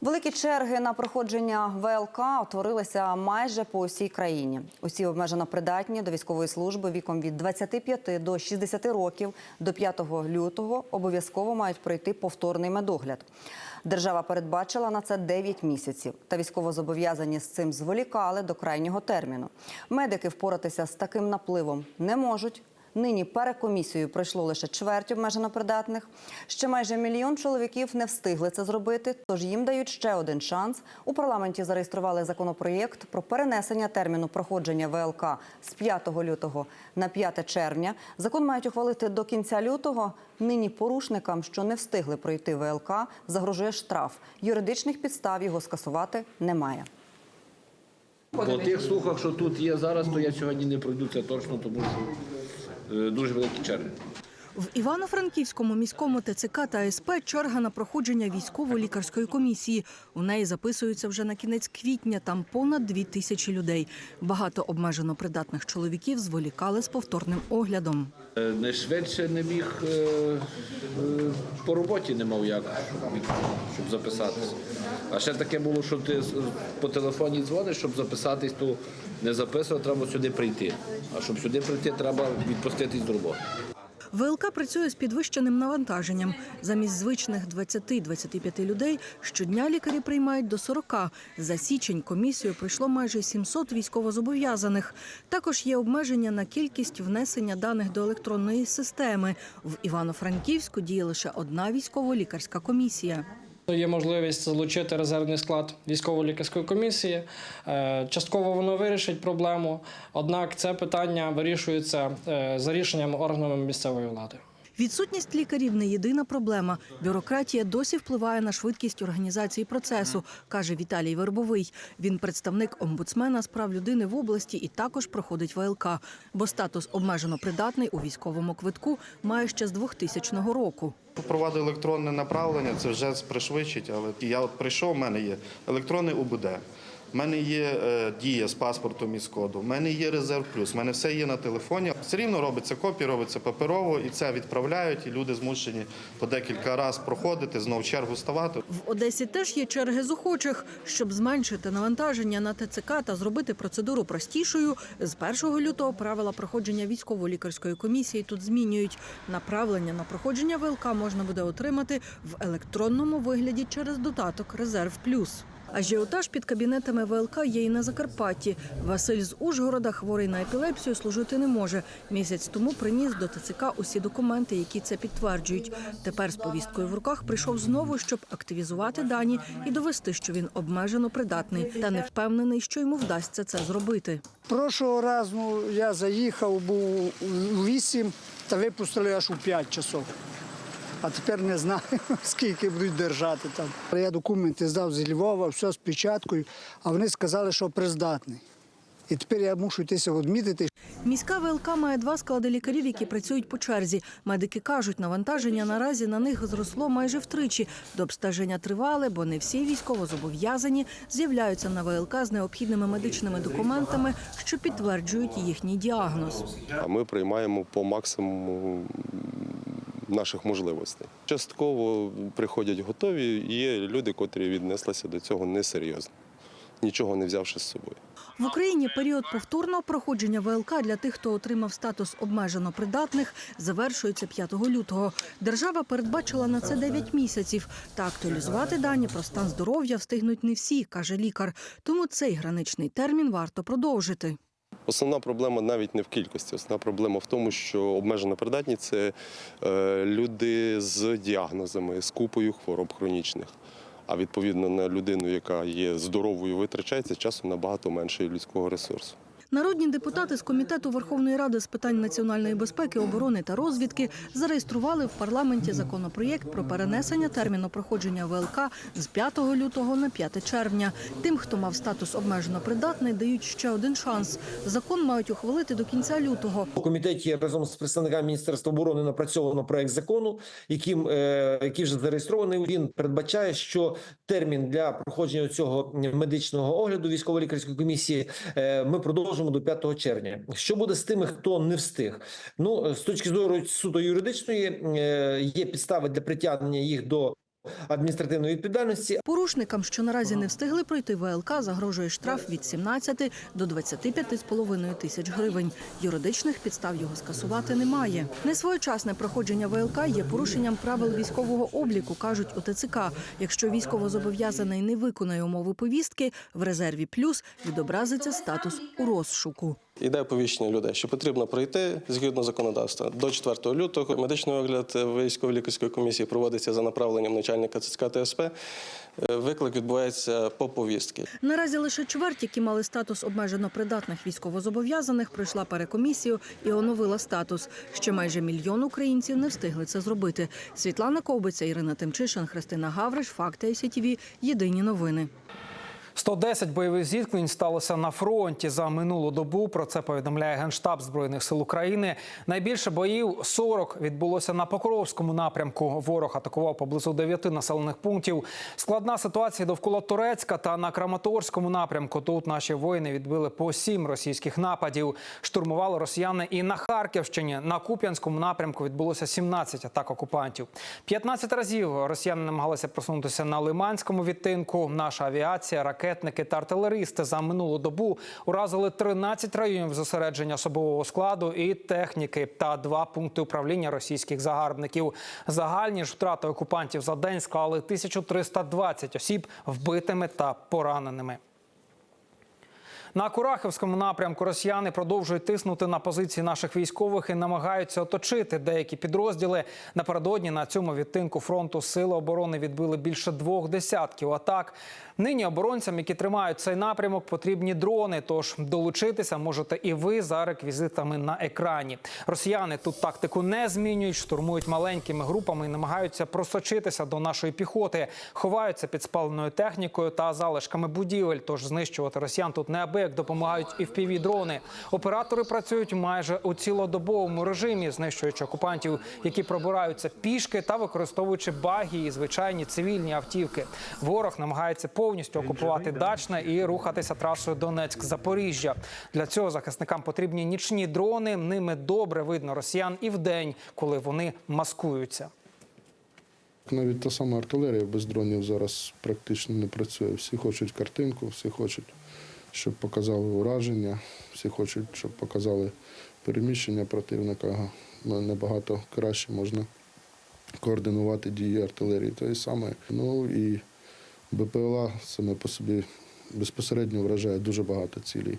Великі черги на проходження ВЛК утворилися майже по усій країні. Усі обмежено придатні до військової служби віком від 25 до 60 років до 5 лютого обов'язково мають пройти повторний медогляд. Держава передбачила на це 9 місяців, та військовозобов'язані з цим зволікали до крайнього терміну. Медики впоратися з таким напливом не можуть. Нині перекомісію пройшло лише чверть обмежено придатних. Ще майже мільйон чоловіків не встигли це зробити, тож їм дають ще один шанс. У парламенті зареєстрували законопроєкт про перенесення терміну проходження ВЛК з 5 лютого на 5 червня. Закон мають ухвалити до кінця лютого. Нині порушникам, що не встигли пройти ВЛК, загрожує штраф. Юридичних підстав його скасувати немає. По тих слухах, що тут є зараз, то я сьогодні не пройду це точно, тому що дуже великі черги. В Івано-Франківському міському ТЦК та СП черга на проходження військово-лікарської комісії. У неї записуються вже на кінець квітня. Там понад дві тисячі людей. Багато обмежено придатних чоловіків зволікали з повторним оглядом. Е, Не швидше не міг е, е, по роботі не мав як, щоб, записатися. А ще таке було, що ти по телефоні дзвониш, щоб записатись, то не записував, треба сюди прийти. А щоб сюди прийти, треба відпуститись з роботи. ВЛК працює з підвищеним навантаженням. Замість звичних 20-25 людей щодня лікарі приймають до 40. За січень комісію пройшло майже 700 військовозобов'язаних. Також є обмеження на кількість внесення даних до електронної системи. В Івано-Франківську діє лише одна військово-лікарська комісія. Є можливість залучити резервний склад військово-лікарської комісії. Е, Частково воно вирішить проблему, однак це питання вирішується е, за рішенням органами місцевої влади. Відсутність лікарів не єдина проблема. Бюрократія досі впливає на швидкість організації процесу, каже Віталій Вербовий. Він представник омбудсмена з прав людини в області і також проходить ВЛК, бо статус обмежено придатний у військовому квитку має ще з 2000 року. Впровадив електронне направлення, це вже пришвидшить, але я от прийшов, в мене є електронний УБД, в мене є е, дія з паспортом і з коду, в мене є резерв плюс, в мене все є на телефоні. Все рівно робиться копія, робиться паперово, і це відправляють, і люди змушені по декілька разів проходити, знову чергу ставати. В Одесі теж є черги з охочих. Щоб зменшити навантаження на ТЦК та зробити процедуру простішою, з 1 лютого правила проходження військово-лікарської комісії тут змінюють. Направлення на проходження ВЛК можна буде отримати в електронному вигляді через додаток Резерв Плюс. Ажіотаж під кабінетами ВЛК є і на Закарпатті. Василь з Ужгорода, хворий на епілепсію, служити не може. Місяць тому приніс до ТЦК усі документи, які це підтверджують. Тепер з повісткою в руках прийшов знову, щоб активізувати дані і довести, що він обмежено придатний, та не впевнений, що йому вдасться це зробити. Прошлого разу я заїхав, був у 8 та випустили аж у 5 часов. А тепер не знаю, скільки будуть держати там. Я документи здав з Львова, все з печаткою, а вони сказали, що приздатний. І тепер я мушу йтися відмітити, Міська ВЛК має два склади лікарів, які працюють по черзі. Медики кажуть, навантаження наразі на них зросло майже втричі. До обстеження тривале, бо не всі військовозобов'язані з'являються на ВЛК з необхідними медичними документами, що підтверджують їхній діагноз. А ми приймаємо по максимуму наших можливостей. Частково приходять готові, є люди, котрі віднеслися до цього несерйозно, нічого не взявши з собою. В Україні період повторного проходження ВЛК для тих, хто отримав статус обмежено придатних, завершується 5 лютого. Держава передбачила на це 9 місяців. Та актуалізувати дані про стан здоров'я встигнуть не всі, каже лікар. Тому цей граничний термін варто продовжити. Основна проблема навіть не в кількості. Основна проблема в тому, що обмежено придатні це е, люди з діагнозами, з купою хвороб хронічних. А відповідно на людину, яка є здоровою, витрачається часу набагато менше людського ресурсу. Народні депутати з комітету Верховної Ради з питань національної безпеки, оборони та розвідки зареєстрували в парламенті законопроєкт про перенесення терміну проходження ВЛК з 5 лютого на 5 червня. Тим, хто мав статус обмежено придатний, дають ще один шанс. Закон мають ухвалити до кінця лютого. У комітеті разом з представниками міністерства оборони напрацьовано проект закону, яким е, який вже зареєстрований. Він передбачає, що термін для проходження цього медичного огляду військово-лікарської комісії е, ми продовжимо до 5 червня. Що буде з тими, хто не встиг? Ну з точки зору суто юридичної е, є підстави для притягнення їх до адміністративної відповідальності. Порушникам, що наразі не встигли пройти ВЛК, загрожує штраф від 17 до 25,5 тисяч гривень. Юридичних підстав його скасувати немає. Несвоєчасне проходження ВЛК є порушенням правил військового обліку, кажуть у ТЦК. Якщо військовозобов'язаний не виконає умови повістки, в резерві плюс відобразиться статус у розшуку. Іде оповіщення людей, що потрібно пройти згідно законодавства. До 4 лютого медичний огляд військово-лікарської комісії проводиться за направленням начальника ЦСК ТСП. Е, Виклик відбувається по повістки. Наразі лише чверть, які мали статус обмежено придатних військовозобов'язаних, пройшла перекомісію і оновила статус. Ще майже мільйон українців не встигли це зробити. Світлана Ковбиця, Ірина Тимчишин, Христина Гавриш, Факти СІТВ. Єдині новини. 110 бойових зіткнень сталося на фронті за минулу добу. Про це повідомляє генштаб збройних сил України. Найбільше боїв 40 відбулося на Покровському напрямку. Ворог атакував поблизу 9 населених пунктів. Складна ситуація довкола Турецька та на Краматорському напрямку. Тут наші воїни відбили по 7 російських нападів. Штурмували росіяни і на Харківщині. На Куп'янському напрямку відбулося 17 атак окупантів. 15 разів росіяни намагалися просунутися на Лиманському відтинку. Наша авіація, ракетники та артилеристи за минулу добу уразили 13 районів зосередження особового складу і техніки та два пункти управління російських загарбників. Загальні ж втрати окупантів за день склали 1320 осіб вбитими та пораненими. На Курахівському напрямку росіяни продовжують тиснути на позиції наших військових і намагаються оточити деякі підрозділи. Напередодні на цьому відтинку фронту сили оборони відбили більше двох десятків атак. Нині оборонцям, які тримають цей напрямок, потрібні дрони. Тож долучитися можете і ви за реквізитами на екрані. Росіяни тут тактику не змінюють, штурмують маленькими групами і намагаються просочитися до нашої піхоти, ховаються під спаленою технікою та залишками будівель. Тож знищувати росіян тут неабияк допомагають і впіві дрони. Оператори працюють майже у цілодобовому режимі, знищуючи окупантів, які пробираються пішки та використовуючи баги і звичайні цивільні автівки. Ворог намагається повністю окупувати дачне і рухатися трасою Донецьк-Запоріжжя. Для цього захисникам потрібні нічні дрони. Ними добре видно росіян і вдень, коли вони маскуються. Навіть та сама артилерія без дронів зараз практично не працює. Всі хочуть картинку, всі хочуть, щоб показали ураження, всі хочуть, щоб показали переміщення противника. Набагато краще можна координувати дії артилерії. Те саме. Ну і БПЛА саме по собі безпосередньо вражає дуже багато цілей.